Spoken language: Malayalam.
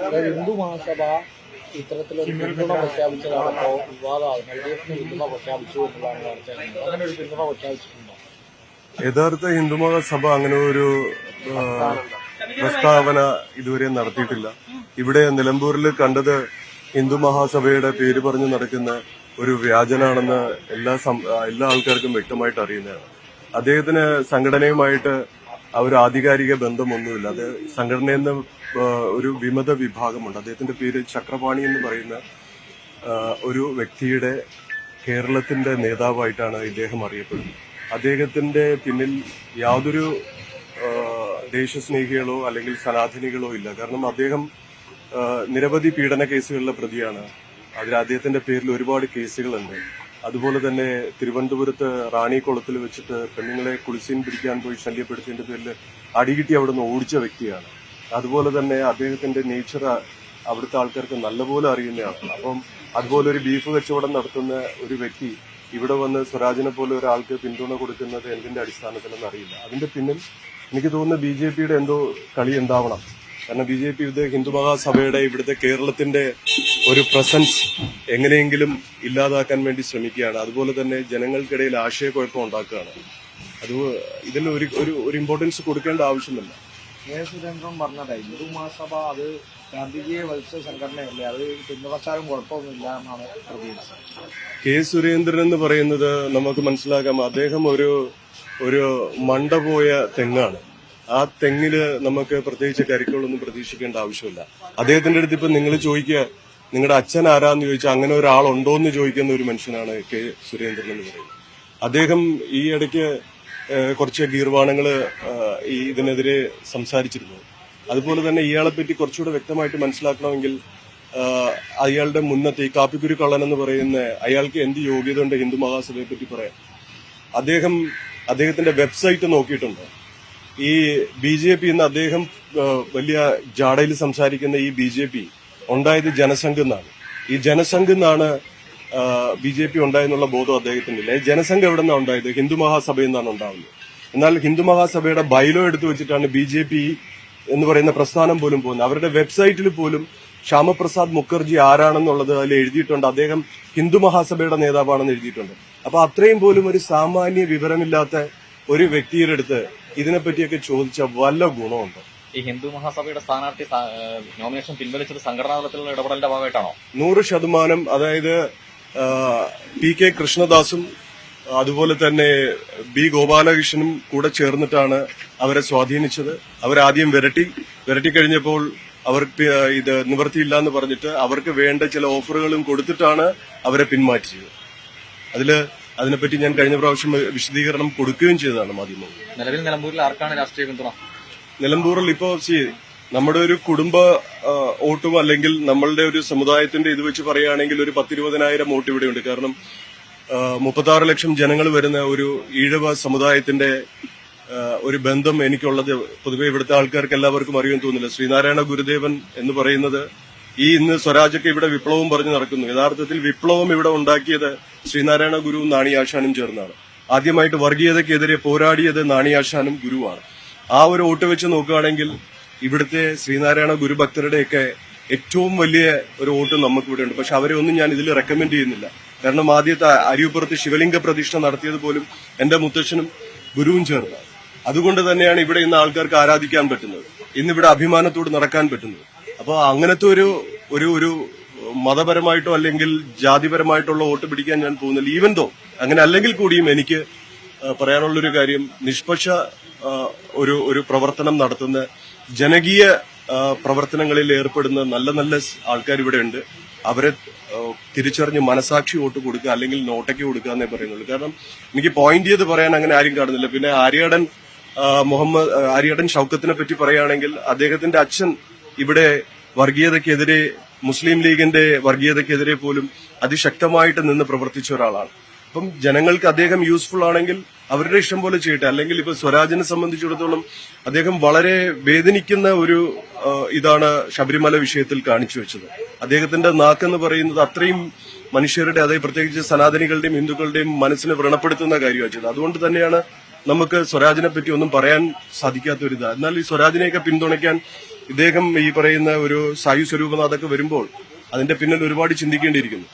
ഹിന്ദു മഹാസഭ ഇത്തരത്തിലൊരു പിന്തുണ പ്രഖ്യാപിച്ചതാണോ വിവാദമാണ്. എൽ ഡി എഫിന് പിന്തുണ പ്രഖ്യാപിച്ചു എന്നുള്ളതാണ് വാർത്ത അങ്ങനെ ഒരു പിന്തുണ പ്രഖ്യാപിച്ചിട്ടുണ്ടോ? യഥാർത്ഥ ഹിന്ദു മഹാസഭ അങ്ങനെ ഒരു പ്രസ്താവന ഇതുവരെ നടത്തിയിട്ടില്ല. ഇവിടെ നിലമ്പൂരിൽ കണ്ടത് ഹിന്ദു മഹാസഭയുടെ പേര് പറഞ്ഞ് നടക്കുന്ന ഒരു വ്യാജനാണെന്ന് എല്ലാ എല്ലാ ആൾക്കാർക്കും വ്യക്തമായിട്ട് അറിയുന്നതാണ്. അദ്ദേഹത്തിന് സംഘടനയുമായിട്ട് ആ ഒരു ആധികാരിക ബന്ധമൊന്നുമില്ല. അത് സംഘടനയിൽ നിന്ന് ഒരു വിമത വിഭാഗമുണ്ട്. അദ്ദേഹത്തിന്റെ പേര് ചക്രപാണി എന്ന് പറയുന്ന ഒരു വ്യക്തിയുടെ കേരളത്തിന്റെ നേതാവായിട്ടാണ് ഇദ്ദേഹം അറിയപ്പെടുന്നത്. അദ്ദേഹത്തിന്റെ പിന്നിൽ യാതൊരു ദേശസ്നേഹികളോ അല്ലെങ്കിൽ സനാതനികളോ ഇല്ല. കാരണം അദ്ദേഹം നിരവധി പീഡന കേസുകളിലെ പ്രതിയാണ്. അതിൽ അദ്ദേഹത്തിന്റെ പേരിൽ ഒരുപാട് കേസുകളുണ്ട്. അതുപോലെ തന്നെ തിരുവനന്തപുരത്ത് റാണിക്കുളത്തിൽ വെച്ചിട്ട് പെണ്ണുങ്ങളെ കുളിസീൻ പിടിക്കാൻ പോയി ശല്യപ്പെടുത്തിയതിന്റെ പേരിൽ അടികിട്ടി അവിടെ നിന്ന് ഓടിച്ച വ്യക്തിയാണ്. അതുപോലെ തന്നെ അദ്ദേഹത്തിന്റെ നേച്ചർ അവിടുത്തെ ആൾക്കാർക്ക് നല്ലപോലെ അറിയുന്നതാണ് അപ്പം അതുപോലെ ഒരു ബീഫ് കച്ചവടം നടത്തുന്ന ഒരു വ്യക്തി ഇവിടെ വന്ന് സ്വരാജിനെ പോലെ ഒരാൾക്ക് പിന്തുണ കൊടുക്കുന്നത് എന്തിന്റെ അടിസ്ഥാനത്തിലെന്ന് അറിയില്ല. അതിന്റെ പിന്നിൽ എനിക്ക് തോന്നുന്നു ബി ജെ പിയുടെ എന്തോ കളി ഉണ്ടാവണം. കാരണം ബി ജെ പി ഇത് ഹിന്ദു മഹാസഭയുടെ ഇവിടുത്തെ കേരളത്തിന്റെ ഒരു പ്രസൻസ് എങ്ങനെയെങ്കിലും ഇല്ലാതാക്കാൻ വേണ്ടി ശ്രമിക്കുകയാണ്. അതുപോലെ തന്നെ ജനങ്ങൾക്കിടയിൽ ആശയക്കുഴപ്പം ഉണ്ടാക്കുകയാണ്. അത് ഇതിൽ ഒരു ഒരു ഒരു ഇമ്പോർട്ടൻസ് കൊടുക്കേണ്ട ആവശ്യമില്ല കെ സുരേന്ദ്രൻ പറഞ്ഞതായി ഹിന്ദു മഹാസഭ അത് ഗാന്ധിജിയെ വലിച്ച സംഘടനയല്ലേ അത് പിന്തുണച്ചാലും കുഴപ്പമൊന്നുമില്ല എന്നാണ് പ്രതീക്ഷ കെ സുരേന്ദ്രൻ എന്ന് പറയുന്നത് നമുക്ക് മനസ്സിലാക്കാം അദ്ദേഹം ഒരു ഒരു മണ്ട പോയ തെങ്ങാണ്. ആ തെങ്ങിൽ നമുക്ക് പ്രത്യേകിച്ച് കരിക്കുകളൊന്നും പ്രതീക്ഷിക്കേണ്ട ആവശ്യമില്ല. അദ്ദേഹത്തിന്റെ അടുത്ത് ഇപ്പൊ നിങ്ങൾ ചോദിക്കുക നിങ്ങളുടെ അച്ഛൻ ആരാന്ന് ചോദിച്ചാൽ അങ്ങനെ ഒരാളുണ്ടോ എന്ന് ചോദിക്കുന്ന ഒരു മനുഷ്യനാണ് കെ സുരേന്ദ്രൻ എന്ന് പറയുന്നത്. അദ്ദേഹം ഈ ഇടയ്ക്ക് കുറച്ച് ഗീർവാണങ്ങൾ ഈ ഇതിനെതിരെ സംസാരിച്ചിരുന്നു. അതുപോലെ തന്നെ ഇയാളെ പറ്റി കുറച്ചുകൂടെ വ്യക്തമായിട്ട് മനസ്സിലാക്കണമെങ്കിൽ അയാളുടെ മുന്നത്തെ ഈ കാപ്പിക്കുരു കള്ളൻ എന്ന് പറയുന്ന അയാൾക്ക് എന്ത് യോഗ്യത ഉണ്ട് ഹിന്ദു മഹാസഭയെ പറ്റി പറയാൻ? അദ്ദേഹം അദ്ദേഹത്തിന്റെ വെബ്സൈറ്റ് നോക്കിയിട്ടുണ്ട്. ഈ ബി ജെ പി ഇന്ന് അദ്ദേഹം വലിയ ജാടയിൽ സംസാരിക്കുന്ന ഈ ബി ജെ പി ഉണ്ടായത് ജനസംഘം എന്നാണ്. ഈ ജനസംഘം എന്നാണ് ബി ജെ പി ഉണ്ടായെന്നുള്ള ബോധം അദ്ദേഹത്തിനില്ല. ജനസംഘ് എവിടെ നിന്നാണ് ഉണ്ടായത്? ഹിന്ദു മഹാസഭയിൽ നിന്നാണ് ഉണ്ടാവുന്നത്. എന്നാൽ ഹിന്ദു മഹാസഭയുടെ ബൈലോ എടുത്തു വെച്ചിട്ടാണ് ബി ജെ പി എന്ന് പറയുന്ന പ്രസ്ഥാനം പോലും പോകുന്നത്. അവരുടെ വെബ്സൈറ്റിൽ പോലും ശ്യാമപ്രസാദ് മുഖർജി ആരാണെന്നുള്ളത് അതിൽ എഴുതിയിട്ടുണ്ട്. അദ്ദേഹം ഹിന്ദു മഹാസഭയുടെ നേതാവാണെന്ന് എഴുതിയിട്ടുണ്ട്. അപ്പൊ അത്രയും പോലും ഒരു സാമാന്യ വിവരമില്ലാത്ത ഒരു വ്യക്തിയുടെ അടുത്ത് ഇതിനെപ്പറ്റിയൊക്കെ ചോദിച്ച വല്ല ഗുണമുണ്ടോ? ഈ ഹിന്ദു മഹാസഭയുടെ സ്ഥാനാർത്ഥി നോമിനേഷൻ പിൻവലിച്ചത് സംഘടനാ തലത്തിലുള്ള ഇടപെടലിന്റെ ഭാഗമായിട്ടാണോ? നൂറ് ശതമാനം അതായത് പി കെ കൃഷ്ണദാസും അതുപോലെ തന്നെ ബി ഗോപാലകൃഷ്ണനും കൂടെ ചേർന്നിട്ടാണ് അവരെ സ്വാധീനിച്ചത്. അവരാദ്യം വിരട്ടി വിരട്ടി കഴിഞ്ഞപ്പോൾ അവർ ഇത് നിവൃത്തിയില്ല എന്ന് പറഞ്ഞിട്ട് അവർക്ക് വേണ്ട ചില ഓഫറുകളും കൊടുത്തിട്ടാണ് അവരെ പിന്മാറ്റിയത്. അതിൽ അതിനെപ്പറ്റി ഞാൻ കഴിഞ്ഞ പ്രാവശ്യം വിശദീകരണം കൊടുക്കുകയും ചെയ്തതാണ് മാധ്യമങ്ങൾ. നിലവിൽ നിലമ്പൂരിൽ ആർക്കാണ് രാഷ്ട്രീയ പിന്തുണ? നിലമ്പൂരിൽ ഇപ്പോ നമ്മുടെ ഒരു കുടുംബ വോട്ടും അല്ലെങ്കിൽ നമ്മളുടെ ഒരു സമുദായത്തിന്റെ ഇത് വെച്ച് പറയുകയാണെങ്കിൽ ഒരു പത്തിരുപതിനായിരം വോട്ട് ഇവിടെയുണ്ട് കാരണം മുപ്പത്താറ് ലക്ഷം ജനങ്ങൾ വരുന്ന ഒരു ഈഴവ സമുദായത്തിന്റെ ഒരു ബന്ധം എനിക്കുള്ളത് പൊതുവെ ഇവിടുത്തെ ആൾക്കാർക്ക് എല്ലാവർക്കും അറിയാൻ തോന്നില്ല ശ്രീനാരായണ ഗുരുദേവൻ എന്ന് പറയുന്നത് ഈ ഇന്ന് സ്വരാജൊക്കെ ഇവിടെ വിപ്ലവം പറഞ്ഞു നടക്കുന്നു. യഥാർത്ഥത്തിൽ വിപ്ലവം ഇവിടെ ഉണ്ടാക്കിയത് ശ്രീനാരായണ ഗുരുവും നാണിയാശാനും ചേർന്നാണ്. ആദ്യമായിട്ട് വർഗീയതയ്ക്കെതിരെ പോരാടിയത് നാണിയാശാനും ഗുരുവാണ്. ആ ഒരു വോട്ട് വെച്ച് നോക്കുകയാണെങ്കിൽ ഇവിടുത്തെ ശ്രീനാരായണ ഗുരുഭക്തരുടെയൊക്കെ ഏറ്റവും വലിയ ഒരു വോട്ട് നമുക്ക് ഇവിടെ ഉണ്ട് പക്ഷെ അവരെ ഒന്നും ഞാൻ ഇതിൽ റെക്കമെൻഡ് ചെയ്യുന്നില്ല. കാരണം ആദ്യത്തെ അരിയപ്പുറത്ത് ശിവലിംഗ പ്രതിഷ്ഠ നടത്തിയത് പോലും എന്റെ മുത്തച്ഛനും ഗുരുവും ചേർന്ന്. അതുകൊണ്ട് തന്നെയാണ് ഇവിടെ ഇന്ന് ആൾക്കാർക്ക് ആരാധിക്കാൻ പറ്റുന്നത്. ഇന്നിവിടെ അഭിമാനത്തോട് നടക്കാൻ പറ്റുന്നത്. അപ്പോൾ അങ്ങനത്തെ ഒരു ഒരു ഒരു മതപരമായിട്ടോ അല്ലെങ്കിൽ ജാതിപരമായിട്ടുള്ള വോട്ട് പിടിക്കാൻ ഞാൻ പോകുന്നില്ല. ഈവൻ ദോ അങ്ങനെ അല്ലെങ്കിൽ കൂടിയും എനിക്ക് പറയാനുള്ളൊരു കാര്യം നിഷ്പക്ഷ ഒരു ഒരു പ്രവർത്തനം നടത്തുന്ന ജനകീയ പ്രവർത്തനങ്ങളിൽ ഏർപ്പെടുന്ന നല്ല നല്ല ആൾക്കാർ ഇവിടെ ഉണ്ട്. അവരെ തിരിച്ചറിഞ്ഞ് മനസാക്ഷി വോട്ട് കൊടുക്കുക അല്ലെങ്കിൽ നോട്ടയ്ക്ക് കൊടുക്കുക എന്നേ പറയുന്നുള്ളൂ. കാരണം എനിക്ക് പോയിന്റ് ചെയ്ത് പറയാൻ അങ്ങനെ ആരും കാണുന്നില്ല. പിന്നെ ആര്യാടൻ മുഹമ്മദ് ആര്യടൻ ഷൌക്കത്തിനെ പറ്റി പറയുകയാണെങ്കിൽ അദ്ദേഹത്തിന്റെ അച്ഛൻ ഇവിടെ വർഗീയതയ്ക്കെതിരെ മുസ്ലിം ലീഗിന്റെ വർഗീയതയ്ക്കെതിരെ പോലും അതിശക്തമായിട്ട് നിന്ന് പ്രവർത്തിച്ച ഒരാളാണ്. അപ്പം ജനങ്ങൾക്ക് അദ്ദേഹം യൂസ്ഫുൾ ആണെങ്കിൽ അവരുടെ ഇഷ്ടം പോലെ ചെയ്യട്ടെ. അല്ലെങ്കിൽ ഇപ്പൊ സ്വരാജിനെ സംബന്ധിച്ചിടത്തോളം അദ്ദേഹം വളരെ വേദനിക്കുന്ന ഒരു ഇതാണ് ശബരിമല വിഷയത്തിൽ കാണിച്ചു വെച്ചത്. അദ്ദേഹത്തിന്റെ നാക്കെന്ന് പറയുന്നത് അത്രയും മനുഷ്യരുടെ അതായത് പ്രത്യേകിച്ച് സനാതനികളുടെയും ഹിന്ദുക്കളുടെയും മനസ്സിനെ വ്രണപ്പെടുത്തുന്ന കാര്യമാണ് ചെയ്തത്. അതുകൊണ്ട് തന്നെയാണ് നമുക്ക് സ്വരാജിനെ പറ്റി ഒന്നും പറയാൻ സാധിക്കാത്ത ഒരു ഇതാണ് എന്നാൽ ഈ സ്വരാജിനെയൊക്കെ പിന്തുണയ്ക്കാൻ ഇദ്ദേഹം ഈ പറയുന്ന ഒരു സായു സ്വരൂപനാഥൊക്കെ വരുമ്പോൾ അതിന്റെ പിന്നിൽ ഒരുപാട് ചിന്തിക്കേണ്ടിയിരിക്കുന്നു.